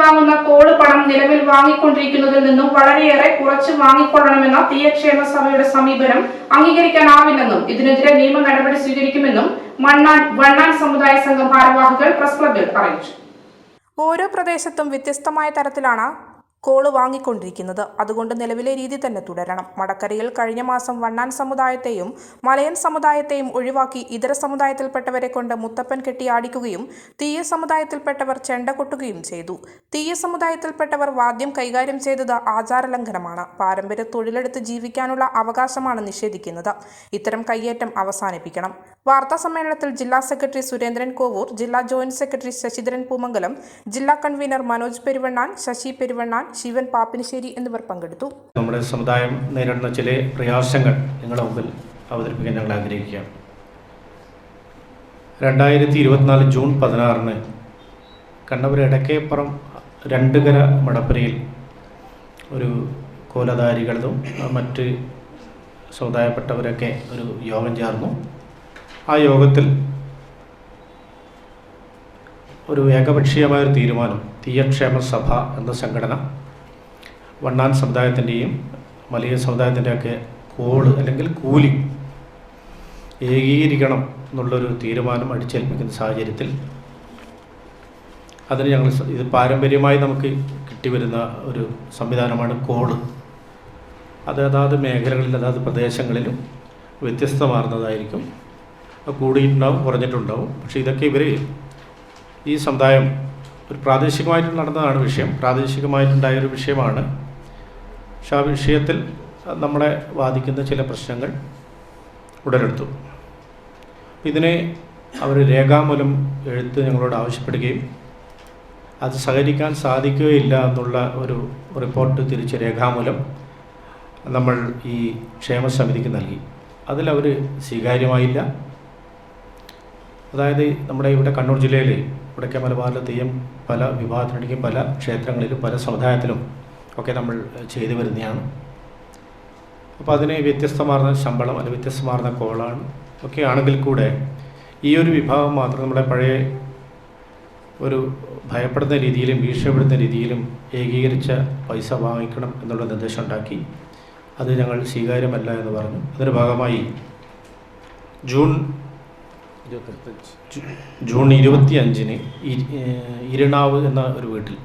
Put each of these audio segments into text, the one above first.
വാങ്ങുന്ന കോൾ പണം നിലവിൽ വാങ്ങിക്കൊണ്ടിരിക്കുന്നതിൽ നിന്നും വളരെയേറെ കുറച്ച് വാങ്ങിക്കൊള്ളണമെന്ന തീയക്ഷേമ സഭയുടെ സമീപനം അംഗീകരിക്കാനാവില്ലെന്നും ഇതിനെതിരെ നിയമ നടപടി സ്വീകരിക്കുമെന്നും മണ്ണാൻ വണ്ണാൻ സമുദായ സംഘം ഭാരവാഹികൾ പ്രസ് ക്ലബിൽ അറിയിച്ചു. ഓരോ പ്രദേശത്തും വ്യത്യസ്തമായ തരത്തിലാണ് കോൾ വാങ്ങിക്കൊണ്ടിരിക്കുന്നത്. അതുകൊണ്ട് നിലവിലെ രീതി തന്നെ തുടരണം. മടക്കരയിൽ കഴിഞ്ഞ മാസം വണ്ണാൻ സമുദായത്തെയും മലയൻ സമുദായത്തെയും ഒഴിവാക്കി ഇതര സമുദായത്തിൽപ്പെട്ടവരെ കൊണ്ട് മുത്തപ്പൻ കെട്ടിയാടിക്കുകയും തീയ സമുദായത്തിൽപ്പെട്ടവർ ചെണ്ട കൊട്ടുകയും ചെയ്തു. തീയ സമുദായത്തിൽപ്പെട്ടവർ വാദ്യം കൈകാര്യം ചെയ്തത് ആചാരലംഘനമാണ്. പാരമ്പര്യ തൊഴിലെടുത്ത് ജീവിക്കാനുള്ള അവകാശമാണ് നിഷേധിക്കുന്നത്. ഇത്തരം കയ്യേറ്റം അവസാനിപ്പിക്കണം. വാർത്താ സമ്മേളനത്തിൽ ജില്ലാ സെക്രട്ടറി സുരേന്ദ്രൻ കോവൂർ ജില്ലാ ജോയിന്റ് സെക്രട്ടറി ശശിധരൻ പൂമംഗലം ജില്ലാ കൺവീനർ മനോജ് പെരുവണ്ണാൻ ശശി പെരുവണ്ണാൻ ശിവൻ പാപ്പിനിശ്ശേരി എന്നിവർ പങ്കെടുത്തു. നമ്മുടെ സമുദായം നേരിടുന്ന ചില പ്രയാസങ്ങൾ നിങ്ങളുടെ മുമ്പിൽ അവതരിപ്പിക്കാൻ ഞങ്ങൾ ആഗ്രഹിക്കുകയാണ്. രണ്ടായിരത്തി ഇരുപത്തിനാല് ജൂൺ പതിനാറിന് കണ്ണൂർ എടക്കേപ്പുറം രണ്ടുകര മടപ്പരയിൽ ഒരു കോലധാരികളും മറ്റ് സമുദായപ്പെട്ടവരൊക്കെ ഒരു യോഗം ചേർന്നു. ആ യോഗത്തിൽ ഒരു ഏകപക്ഷീയമായ ഒരു തീരുമാനം തീയക്ഷേമ സഭ എന്ന സംഘടന വണ്ണാൻ സമുദായത്തിന്റെയും മലയ സമുദായത്തിന്റെയൊക്കെ കോൾ അല്ലെങ്കിൽ കൂലി ഏകീകരിക്കണം എന്നുള്ളൊരു തീരുമാനം അടിച്ചേൽപ്പിക്കുന്ന സാഹചര്യത്തിൽ അതിന് ഞങ്ങൾ ഇത് പാരമ്പര്യമായി നമുക്ക് കിട്ടിവരുന്ന ഒരു സംവിധാനമാണ് കോൾ. അത് അതാത് മേഖലകളിൽ അതാത് പ്രദേശങ്ങളിലും വ്യത്യസ്തമാർന്നതായിരിക്കും. കൂടിയിട്ടുണ്ടാവും കുറഞ്ഞിട്ടുണ്ടാവും. പക്ഷേ ഇതൊക്കെ ഇവർ ഈ സമുദായം ഒരു പ്രാദേശികമായിട്ട് നടന്നതാണ് വിഷയം. പ്രാദേശികമായിട്ടുണ്ടായ ഒരു വിഷയമാണ് പക്ഷെ ആ വിഷയത്തിൽ നമ്മളെ ബാധിക്കുന്ന ചില പ്രശ്നങ്ങൾ ഉടലെടുത്തു. ഇതിനെ അവർ രേഖാമൂലം എഴുത്ത് ഞങ്ങളോട് ആവശ്യപ്പെടുകയും അത് സഹകരിക്കാൻ സാധിക്കുകയില്ല എന്നുള്ള ഒരു റിപ്പോർട്ട് തിരിച്ച് രേഖാമൂലം നമ്മൾ ഈ ക്ഷേമ സമിതിക്ക് നൽകി അതിലവർ സ്വീകാര്യമായില്ല. അതായത് നമ്മുടെ ഇവിടെ കണ്ണൂർ ജില്ലയിൽ ഇവിടേക്ക് മലബാറിലെ തെയ്യം പല വിഭാഗത്തിനിടയ്ക്കും പല ക്ഷേത്രങ്ങളിലും പല സമുദായത്തിലും ഒക്കെ നമ്മൾ ചെയ്തു വരുന്നതാണ്. അപ്പോൾ അതിന് വ്യത്യസ്തമാർന്ന ശമ്പളം അല്ലെങ്കിൽ വ്യത്യസ്തമാർന്ന കോളാണ്. ഒക്കെ ആണെങ്കിൽ കൂടെ ഈ ഒരു വിഭാഗം മാത്രം നമ്മുടെ പഴയ ഒരു ഭയപ്പെടുന്ന രീതിയിലും ഭീഷണിപ്പെടുന്ന രീതിയിലും ഏകീകരിച്ച പൈസ വാങ്ങിക്കണം എന്നുള്ള നിർദ്ദേശം ഉണ്ടാക്കി അത് ഞങ്ങൾ സ്വീകാര്യമല്ല എന്ന് പറഞ്ഞു. അതിന്റെ ഭാഗമായി ജൂൺ ജൂൺ ഇരുപത്തി അഞ്ചിന് ഇരണാവ് എന്ന ഒരു വീട്ടിൽ.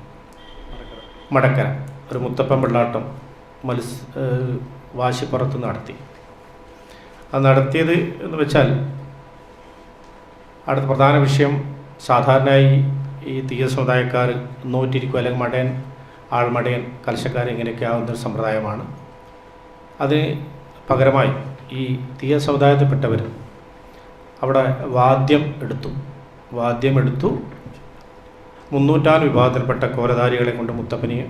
മടക്കര. ഒരു മുത്തപ്പൻ പിള്ളാട്ടം മത്സ് വാശിപ്പുറത്ത് നടത്തി. അത് നടത്തിയത് എന്ന് വെച്ചാൽ അടുത്ത പ്രധാന വിഷയം സാധാരണയായി ഈ തീയ സമുദായക്കാർ നോറ്റിരിക്കും അല്ലെങ്കിൽ മടയൻ ആൾമടയൻ കലശക്കാർ ഇങ്ങനെയൊക്കെ ഒരു സമ്പ്രദായമാണ്. അതിന് പകരമായി ഈ തീയ സമുദായത്തിൽപ്പെട്ടവർ അവിടെ വാദ്യം എടുത്തു. വാദ്യം എടുത്തു. മുന്നൂറ്റാൻ വിഭാഗത്തിൽപ്പെട്ട കോലധാരികളെ കൊണ്ട് മുത്തപ്പനെ ഏഹ്,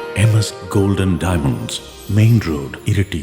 M S golden diamonds main road Iritty